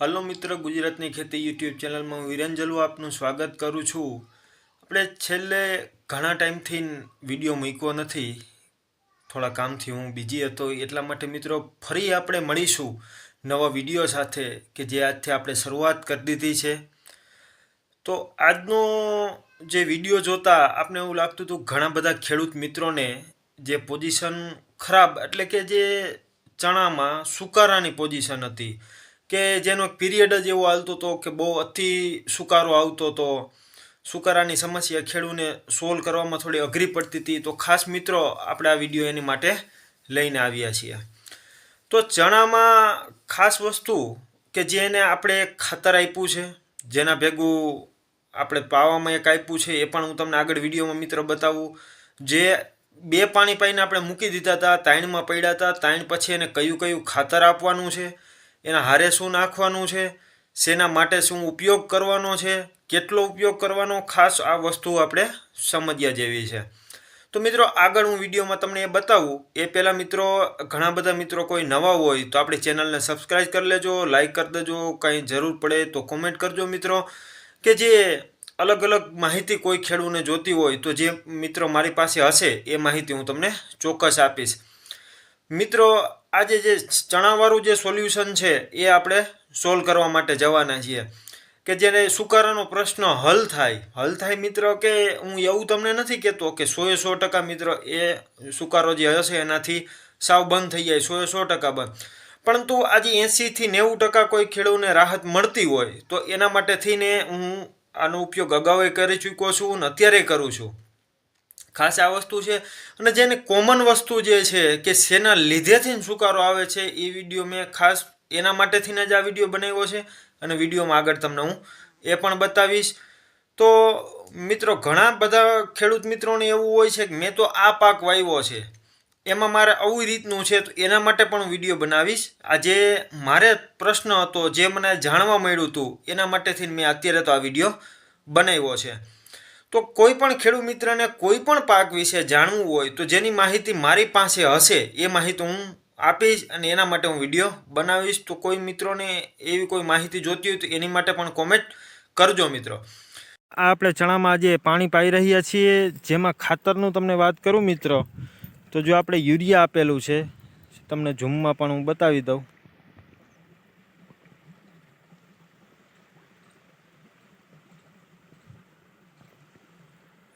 Hello મિત્ર ગુજરાતની ખેતી યુટ્યુબ ચેનલમાં હું વિરેન આપનું સ્વાગત કરું છું. આપણે છેલ્લે ઘણા ટાઈમથી વીડિયો મૂક્યો નથી. થોડા કામથી હું બીજી હતો. એટલા માટે મિત્રો ફરી આપણે મળીશું નવા વીડિયો સાથે કે જે આજથી આપણે શરૂઆત કરી દીધી છે. તો આજનો જે વીડિયો જોતા આપણે એવું લાગતું હતું ઘણા બધા ખેડૂત મિત્રોને જે પોઝિશન ખરાબ એટલે કે જે ચણામાં સુકારાની પોઝિશન હતી. કે જેનો પીરિયડ જ એવો હાલતો હતો કે બહુ અતિ સુકારો આવતો હતો. સુકારાની સમસ્યા ખેડૂને સોલ્વ કરવામાં થોડી અઘરી પડતી હતી. તો ખાસ મિત્રો, આપણે આ વીડિયો એની માટે લઈને આવ્યા છીએ. તો ચણામાં ખાસ વસ્તુ કે જેને આપણે ખાતર આપ્યું છે, જેના ભેગું આપણે પાવામાં એક આપ્યું છે, એ પણ હું તમને આગળ વિડીયોમાં મિત્ર બતાવું. જે બે પાણી પાઈને આપણે મૂકી દીધા હતા તાણમાં પડ્યા હતા તાણ પછી એને કયું કયું ખાતર આપવાનું છે એના હારે શું નાખવાનું છે? શેના માટે શું ઉપયોગ કરવાનો છે? કેટલો ઉપયોગ કરવાનો? ખાસ આ વસ્તુ આપણે સમજ્યા જેવી છે. તો મિત્રો, આગળ હું વિડીયોમાં તમને એ બતાવું. એ પહેલાં મિત્રો, ઘણા બધા મિત્રો કોઈ નવા હોય તો આપણી ચેનલને સબસ્ક્રાઈબ કરી લેજો લાઇક કરી દેજો, કંઈ જરૂર પડે તો કોમેન્ટ કરજો મિત્રો. કે જે અલગ અલગ માહિતી કોઈ ખેડૂને જોતી હોય તો જે મિત્રો મારી પાસે હશે એ માહિતી હું તમને ચોક્કસ આપીશ. મિત્રો આજે જે ચણાવાળું જે સોલ્યુશન છે એ આપણે સોલ્વ કરવા માટે જવાના છીએ. કે જ્યારે સુકારાનો પ્રશ્ન હલ થાય. હલ થાય મિત્ર કે હું એવું તમને નથી કહેતો કે સોએ સો ટકા મિત્ર એ સુકારો જે હશે એનાથી સાવ બંધ થઈ જાય સોએ સો ટકા બંધ. પરંતુ આજે એંસીથી નેવું ટકા કોઈ ખેડૂતને રાહત મળતી હોય તો એના માટે થઈને હું આનો ઉપયોગ અગાઉ કરી ચૂક્યો છું અને અત્યારે કરું છું. ખાસ આ વસ્તુ છે. અને જેને કોમન વસ્તુ જે છે કે શેના લીધેથી સુકારો આવે છે એ વીડિયો મેં ખાસ એના માટેથી જ આ વીડિયો બનાવ્યો છે. અને વિડીયોમાં આગળ તમને હું એ પણ બતાવીશ. તો મિત્રો, ઘણા બધા ખેડૂત મિત્રોને એવું હોય છે કે મેં તો આ પાક વાવ્યો છે. એમાં મારે આવી રીતનું છે તો એના માટે પણ વીડિયો બનાવીશ. આજે મારે પ્રશ્ન હતો, જે મને જાણવા મળ્યું હતું, એના માટેથી મેં અત્યારે તો આ વીડિયો બનાવ્યો છે. તો કોઈ પણ ખેડૂત મિત્રને કોઈ પણ પાક વિશે જાણવું હોય તો જેની માહિતી મારી પાસે હશે, એ માહિતી હું આપીશ અને એના માટે હું વીડિયો બનાવીશ. તો કોઈ મિત્રોને એવી કોઈ માહિતી જોતી હોય તો એની માટે પણ કોમેન્ટ કરજો મિત્રો. આ આપણે ચણામાં આજે પાણી પાઈ રહ્યા છીએ, જેમાં ખાતરનું તમને વાત કરું મિત્રો. તો જો આપણે યુરિયા આપેલું છે, તમને ઝૂમમાં પણ હું બતાવી દઉં.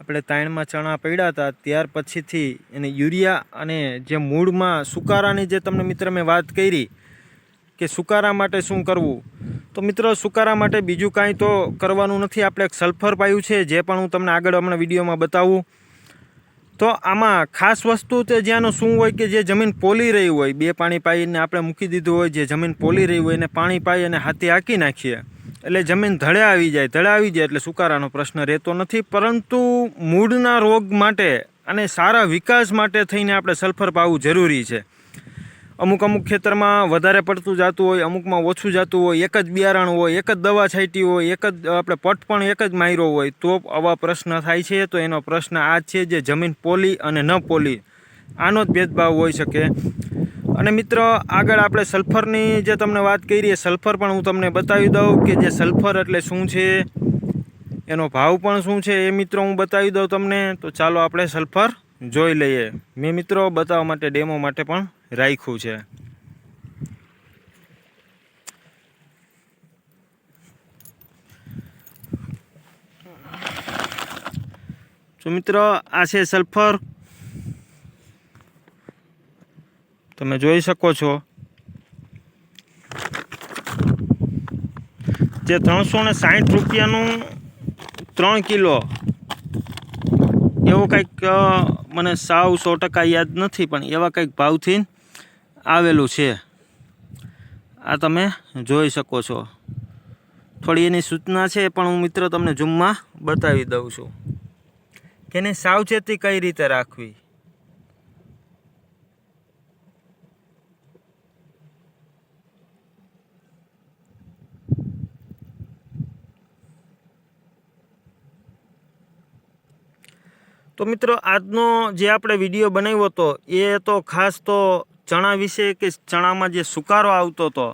આપણે તાણમાં ચણા પડ્યા હતા, ત્યાર પછીથી એને યુરિયા અને જે મૂળમાં સુકારાની જે તમને મિત્ર મેં વાત કરી કે સુકારા માટે શું કરવું? તો મિત્રો, સુકારા માટે બીજું કાંઈ તો કરવાનું નથી. આપણે એક સલ્ફર પાયું છે, જે પણ હું તમને આગળ હમણાં વિડીયોમાં બતાવું. તો આમાં ખાસ વસ્તુ તે જ્યાંનું શું હોય કે જે જમીન પોલી રહી હોય, બે પાણી પાઈને આપણે મૂકી દીધું હોય, જે જમીન પોલી રહી હોય એને પાણી પાઈ અને હાથે હાંકી નાખીએ. એટલે જમીન ધળે આવી જાય ધળે આવી જાય એટલે સુકારાનો પ્રશ્ન રહેતો નથી. પરંતુ મૂળના રોગ માટે અને સારા વિકાસ માટે થઈને આપણે સલ્ફર પાવું જરૂરી છે. અમુક અમુક ખેતરમાં વધારે પડતું જતું હોય, અમુકમાં ઓછું જતું હોય, એક જ બિયારણ હોય, એક જ દવા છાંટી હોય, એક જ આપણે પટ પણ એક જ માર્યો હોય, તો આવા પ્રશ્ન થાય છે. તો એનો પ્રશ્ન આ છે જે જમીન પોલી અને ન પોલી. આનો જ ભેદભાવ હોઈ શકે. અને મિત્ર, આગળ આપણે સલ્ફરની જે તમને વાત કરી, એ સલ્ફર પણ હું તમને બતાવી દઉં કે જે સલ્ફર એટલે શું છે, એનો ભાવ પણ શું છે, એ મિત્રો હું બતાવી દઉં તમને. તો ચાલો આપણે સલ્ફર જોઈ લઈએ. મેં મિત્રો બતાવવા માટે ડેમો માટે પણ રાખ્યું છે. તો મિત્રો, આ છે સલ્ફર. તમે જોઈ શકો છો. જે ત્રણસો ને સાઠ રૂપિયાનું ત્રણ કિલો. એવો કંઈક મને સાવ સો ટકા યાદ નથી, પણ એવા કંઈક ભાવથી આવેલું છે. આ તમે જોઈ શકો છો. થોડી એની સૂચના છે, પણ હું મિત્ર તમને ઝૂમમાં બતાવી દઉં છું. કે સાવચેતી કઈ રીતે રાખવી? તો મિત્રો, આજનો જે આપણે વીડિયો બનાવ્યો હતો, એ તો ખાસ તો ચણા વિશે કે ચણામાં જે સુકારો આવતો હતો,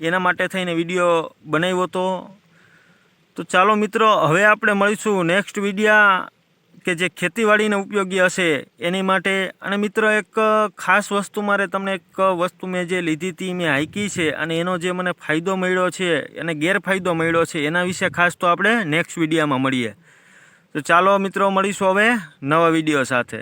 એના માટે થઈને વીડિયો બનાવ્યો હતો. તો ચાલો મિત્રો, હવે આપણે મળીશું નેક્સ્ટ વિડીયા કે જે ખેતીવાડીને ઉપયોગી હશે, એની માટે. અને મિત્રો, એક ખાસ વસ્તુ મારે તમને એક વસ્તુ મેં જે લીધી હતી મેં હાઈકી છે, અને એનો જે મને ફાયદો મળ્યો છે અને ગેરફાયદો મળ્યો છે, એના વિશે ખાસ તો આપણે નેક્સ્ટ વિડીયામાં મળીએ. તો ચાલો મિત્રો મળીશું હવે નવા વીડિયો સાથે.